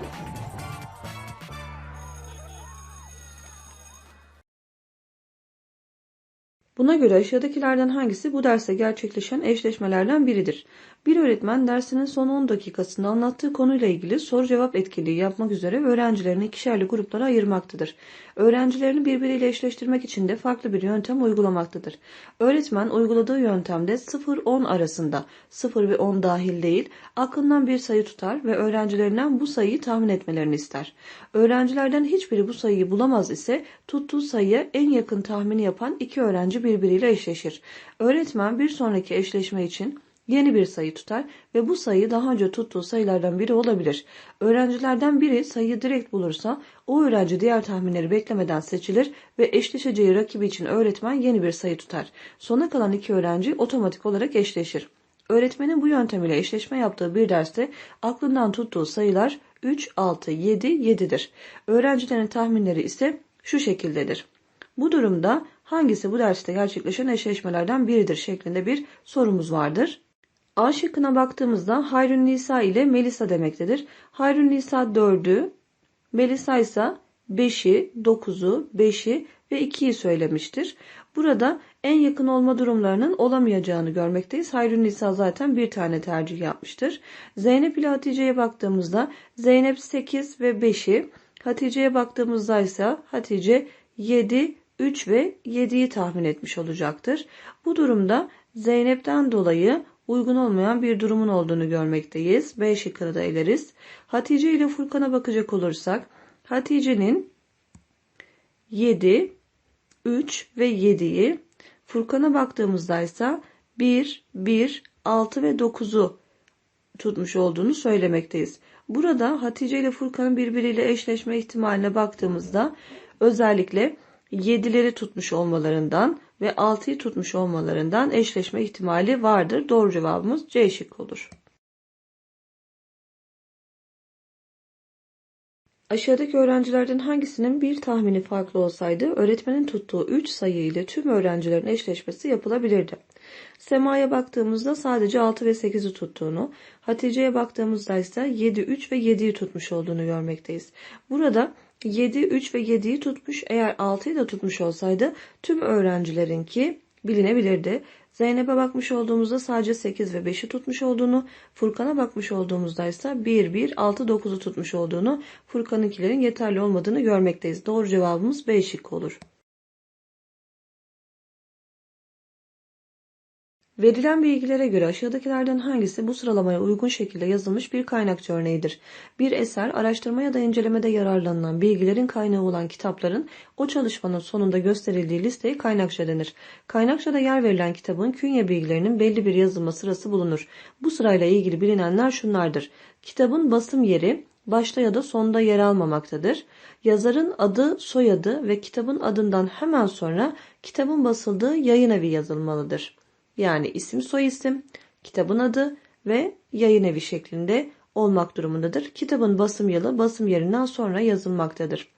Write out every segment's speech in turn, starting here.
Thank you. Buna göre aşağıdakilerden hangisi bu derste gerçekleşen eşleşmelerden biridir? Bir öğretmen dersinin son 10 dakikasında anlattığı konuyla ilgili soru cevap etkinliği yapmak üzere öğrencilerini ikişerli gruplara ayırmaktadır. Öğrencilerini birbiriyle eşleştirmek için de farklı bir yöntem uygulamaktadır. Öğretmen uyguladığı yöntemde 0-10 arasında 0 ve 10 dahil değil aklından bir sayı tutar ve öğrencilerinden bu sayıyı tahmin etmelerini ister. Öğrencilerden hiçbiri bu sayıyı bulamaz ise tuttuğu sayıya en yakın tahmini yapan iki öğrenci birbiriyle eşleşir. Öğretmen bir sonraki eşleşme için yeni bir sayı tutar ve bu sayı daha önce tuttuğu sayılardan biri olabilir. Öğrencilerden biri sayıyı direkt bulursa o öğrenci diğer tahminleri beklemeden seçilir ve eşleşeceği rakibi için öğretmen yeni bir sayı tutar. Sona kalan iki öğrenci otomatik olarak eşleşir. Öğretmenin bu yöntem ile eşleşme yaptığı bir derste aklından tuttuğu sayılar 3, 6, 7, 7'dir. Öğrencilerin tahminleri ise şu şekildedir. Bu durumda hangisi bu derste gerçekleşen eşleşmelerden biridir şeklinde bir sorumuz vardır. A şıkkına baktığımızda Hayrun Nisa ile Melisa demektedir. Hayrun Nisa 4'ü, Melisa ise 5'i, 9'u, 5'i ve 2'yi söylemiştir. Burada en yakın olma durumlarının olamayacağını görmekteyiz. Hayrun Nisa zaten bir tane tercih yapmıştır. Zeynep ile Hatice'ye baktığımızda Zeynep 8 ve 5'i, Hatice'ye baktığımızda ise Hatice 7, 3 ve 7'yi tahmin etmiş olacaktır. Bu durumda Zeynep'ten dolayı uygun olmayan bir durumun olduğunu görmekteyiz. B şıkkını da eleriz. Hatice ile Furkan'a bakacak olursak Hatice'nin 7, 3 ve 7'yi Furkan'a baktığımızda ise 1, 1, 6 ve 9'u tutmuş olduğunu söylemekteyiz. Burada Hatice ile Furkan'ın birbiriyle eşleşme ihtimaline baktığımızda özellikle 7'leri tutmuş olmalarından ve 6'yı tutmuş olmalarından eşleşme ihtimali vardır. Doğru cevabımız C şık olur. Aşağıdaki öğrencilerden hangisinin bir tahmini farklı olsaydı öğretmenin tuttuğu 3 sayı ile tüm öğrencilerin eşleşmesi yapılabilirdi. Sema'ya baktığımızda sadece 6 ve 8'i tuttuğunu, Hatice'ye baktığımızda ise 7, 3 ve 7'yi tutmuş olduğunu görmekteyiz. Burada 7, 3 ve 7'yi tutmuş. Eğer 6'yı da tutmuş olsaydı tüm öğrencilerinki bilinebilirdi. Zeynep'e bakmış olduğumuzda sadece 8 ve 5'i tutmuş olduğunu, Furkan'a bakmış olduğumuzda ise 1, 1, 6, 9'u tutmuş olduğunu, Furkan'ınkilerin yeterli olmadığını görmekteyiz. Doğru cevabımız B şıkkı olur. Verilen bilgilere göre aşağıdakilerden hangisi bu sıralamaya uygun şekilde yazılmış bir kaynakça örneğidir? Bir eser, araştırma ya da incelemede yararlanılan bilgilerin kaynağı olan kitapların o çalışmanın sonunda gösterildiği listeye kaynakça denir. Kaynakçada yer verilen kitabın künye bilgilerinin belli bir yazılma sırası bulunur. Bu sırayla ilgili bilinenler şunlardır. Kitabın basım yeri, başta ya da sonda yer almamaktadır. Yazarın adı, soyadı ve kitabın adından hemen sonra kitabın basıldığı yayın evi yazılmalıdır. Yani isim soy isim, kitabın adı ve yayın evi şeklinde olmak durumundadır. Kitabın basım yılı basım yerinden sonra yazılmaktadır.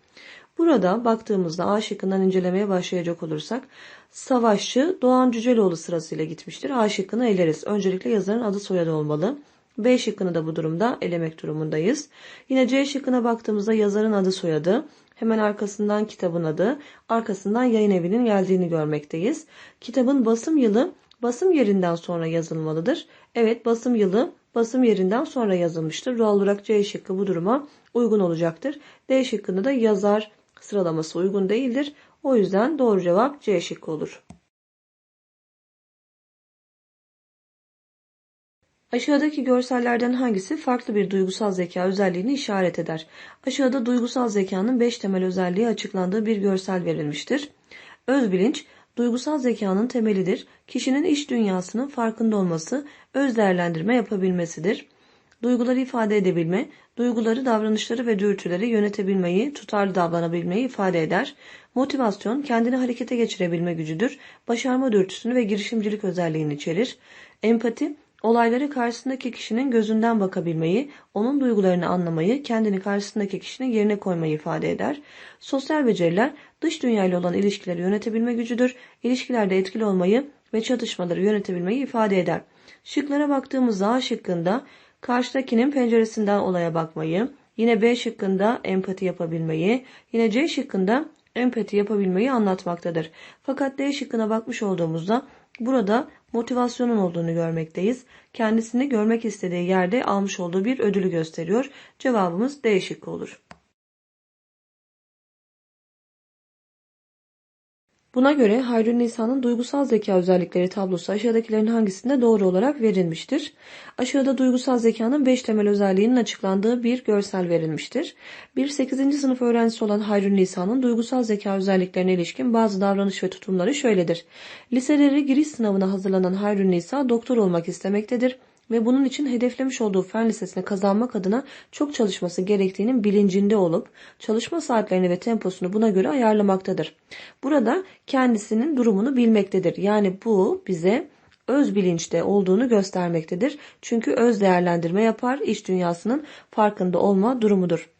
Burada baktığımızda A şıkkından incelemeye başlayacak olursak Savaşçı Doğan Cüceloğlu sırasıyla gitmiştir. A şıkkını eleriz. Öncelikle yazarın adı soyadı olmalı. B şıkkını da bu durumda elemek durumundayız. Yine C şıkkına baktığımızda yazarın adı soyadı, hemen arkasından kitabın adı, arkasından yayın evinin geldiğini görmekteyiz. Kitabın basım yılı basım yerinden sonra yazılmalıdır. Evet basım yılı basım yerinden sonra yazılmıştır. Doğal olarak C şıkkı bu duruma uygun olacaktır. D şıkkında da yazar sıralaması uygun değildir. O yüzden doğru cevap C şıkkı olur. Aşağıdaki görsellerden hangisi farklı bir duygusal zeka özelliğini işaret eder? Aşağıda duygusal zekanın 5 temel özelliği açıklandığı bir görsel verilmiştir. Özbilinç, Duygusal zekanın temelidir. Kişinin iç dünyasının farkında olması, öz değerlendirme yapabilmesidir. Duyguları ifade edebilme, duyguları, davranışları ve dürtüleri yönetebilmeyi, tutarlı davranabilmeyi ifade eder. Motivasyon, kendini harekete geçirebilme gücüdür. Başarma dürtüsünü ve girişimcilik özelliğini içerir. Empati, olayları karşısındaki kişinin gözünden bakabilmeyi, onun duygularını anlamayı, kendini karşısındaki kişinin yerine koymayı ifade eder. Sosyal beceriler dış dünyayla olan ilişkileri yönetebilme gücüdür. İlişkilerde etkili olmayı ve çatışmaları yönetebilmeyi ifade eder. Şıklara baktığımızda A şıkkında karşıdakinin penceresinden olaya bakmayı, Yine B şıkkında empati yapabilmeyi, yine C şıkkında empati yapabilmeyi anlatmaktadır. Fakat D şıkkına bakmış olduğumuzda burada motivasyonun olduğunu görmekteyiz. Kendisini görmek istediği yerde almış olduğu bir ödülü gösteriyor. Cevabımız D şıkkı olur. Buna göre Hayrun Nisa'nın duygusal zeka özellikleri tablosu aşağıdakilerin hangisinde doğru olarak verilmiştir? Aşağıda duygusal zekanın 5 temel özelliğinin açıklandığı bir görsel verilmiştir. Bir 8. sınıf öğrencisi olan Hayrun Nisa'nın duygusal zeka özelliklerine ilişkin bazı davranış ve tutumları şöyledir. Liseleri giriş sınavına hazırlanan Hayrun Nisa doktor olmak istemektedir ve bunun için hedeflemiş olduğu fen lisesini kazanmak adına çok çalışması gerektiğinin bilincinde olup çalışma saatlerini ve temposunu buna göre ayarlamaktadır. Burada kendisinin durumunu bilmektedir. Yani bu bize öz bilinçte olduğunu göstermektedir. Çünkü öz değerlendirme yapar, iş dünyasının farkında olma durumudur.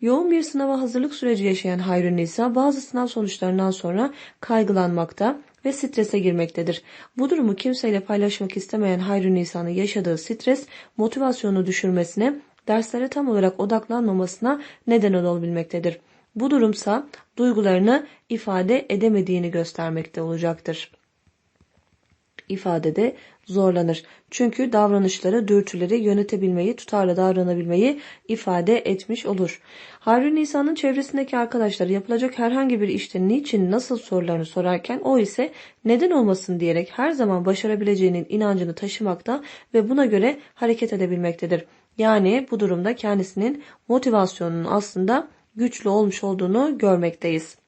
Yoğun bir sınava hazırlık süreci yaşayan Hayrun Nisa bazı sınav sonuçlarından sonra kaygılanmakta ve strese girmektedir. Bu durumu kimseyle paylaşmak istemeyen Hayrun Nisa'nın yaşadığı stres motivasyonu düşürmesine, derslere tam olarak odaklanmamasına neden olabilmektedir. Bu durumsa duygularını ifade edemediğini göstermekte olacaktır ifadede zorlanır. Çünkü davranışları, dürtüleri yönetebilmeyi, tutarlı davranabilmeyi ifade etmiş olur. Harun Nisa'nın çevresindeki arkadaşları yapılacak herhangi bir işte niçin, nasıl sorularını sorarken o ise neden olmasın diyerek her zaman başarabileceğinin inancını taşımakta ve buna göre hareket edebilmektedir. Yani bu durumda kendisinin motivasyonunun aslında güçlü olmuş olduğunu görmekteyiz.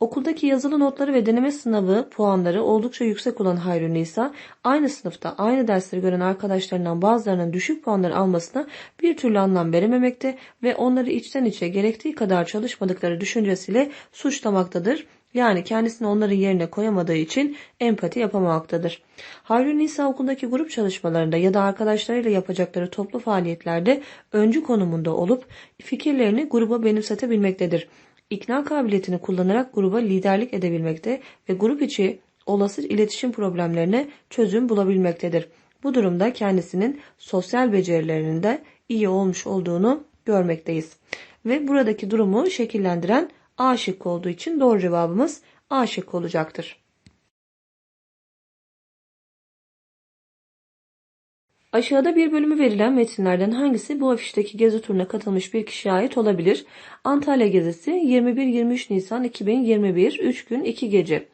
Okuldaki yazılı notları ve deneme sınavı puanları oldukça yüksek olan Hayrun Nisa, aynı sınıfta aynı dersleri gören arkadaşlarından bazılarının düşük puanlar almasına bir türlü anlam verememekte ve onları içten içe gerektiği kadar çalışmadıkları düşüncesiyle suçlamaktadır. Yani kendisini onların yerine koyamadığı için empati yapamamaktadır. Hayrun Nisa okuldaki grup çalışmalarında ya da arkadaşlarıyla yapacakları toplu faaliyetlerde öncü konumunda olup fikirlerini gruba benimsetebilmektedir ikna kabiliyetini kullanarak gruba liderlik edebilmekte ve grup içi olası iletişim problemlerine çözüm bulabilmektedir. Bu durumda kendisinin sosyal becerilerinin de iyi olmuş olduğunu görmekteyiz. Ve buradaki durumu şekillendiren A şıkkı olduğu için doğru cevabımız A şıkkı olacaktır. Aşağıda bir bölümü verilen metinlerden hangisi bu afişteki gezi turuna katılmış bir kişiye ait olabilir? Antalya gezisi 21-23 Nisan 2021 3 gün 2 gece.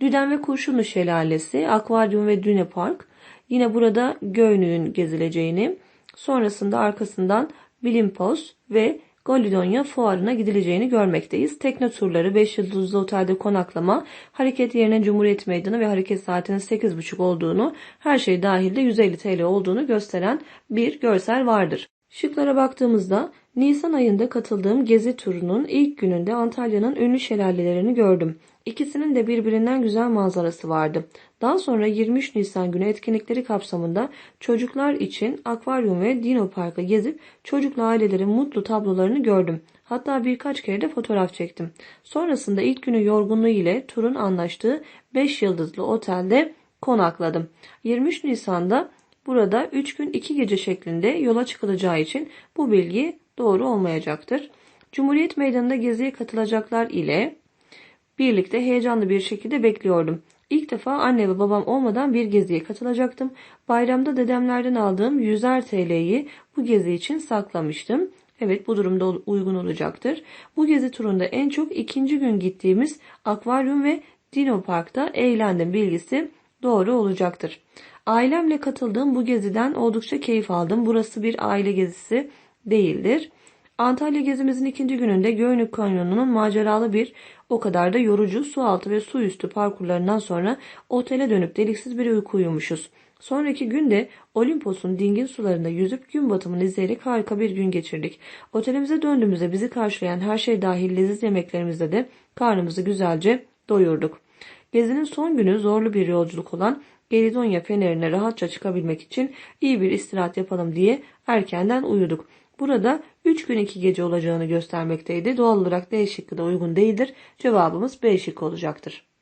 Düden ve Kurşunlu Şelalesi, Akvaryum ve Düne Park. Yine burada Göynü'nün gezileceğini, sonrasında arkasından Bilimpos ve Golidonya fuarına gidileceğini görmekteyiz. Tekne turları, 5 yıldızlı otelde konaklama, hareket yerine Cumhuriyet Meydanı ve hareket saatinin 8.30 olduğunu, her şey dahilde 150 TL olduğunu gösteren bir görsel vardır. Şıklara baktığımızda Nisan ayında katıldığım gezi turunun ilk gününde Antalya'nın ünlü şelalelerini gördüm. İkisinin de birbirinden güzel manzarası vardı. Daha sonra 23 Nisan günü etkinlikleri kapsamında çocuklar için akvaryum ve dino parkı gezip çocuklu ailelerin mutlu tablolarını gördüm. Hatta birkaç kere de fotoğraf çektim. Sonrasında ilk günü yorgunluğu ile turun anlaştığı 5 yıldızlı otelde konakladım. 23 Nisan'da burada 3 gün 2 gece şeklinde yola çıkılacağı için bu bilgi doğru olmayacaktır. Cumhuriyet Meydanı'nda geziye katılacaklar ile birlikte heyecanlı bir şekilde bekliyordum. İlk defa anne ve babam olmadan bir geziye katılacaktım. Bayramda dedemlerden aldığım 100'er TL'yi bu gezi için saklamıştım. Evet bu durumda uygun olacaktır. Bu gezi turunda en çok ikinci gün gittiğimiz akvaryum ve Dino Park'ta eğlendim bilgisi doğru olacaktır. Ailemle katıldığım bu geziden oldukça keyif aldım. Burası bir aile gezisi değildir. Antalya gezimizin ikinci gününde Göynük Kanyonu'nun maceralı bir o kadar da yorucu su altı ve su üstü parkurlarından sonra otele dönüp deliksiz bir uyku uyumuşuz. Sonraki günde Olimpos'un dingin sularında yüzüp gün batımını izleyerek harika bir gün geçirdik. Otelimize döndüğümüzde bizi karşılayan her şey dahil leziz yemeklerimizde de karnımızı güzelce doyurduk. Gezinin son günü zorlu bir yolculuk olan Gelidonya fenerine rahatça çıkabilmek için iyi bir istirahat yapalım diye erkenden uyuduk. Burada 3 gün 2 gece olacağını göstermekteydi. Doğal olarak D şıkkı da uygun değildir. Cevabımız B şıkkı olacaktır.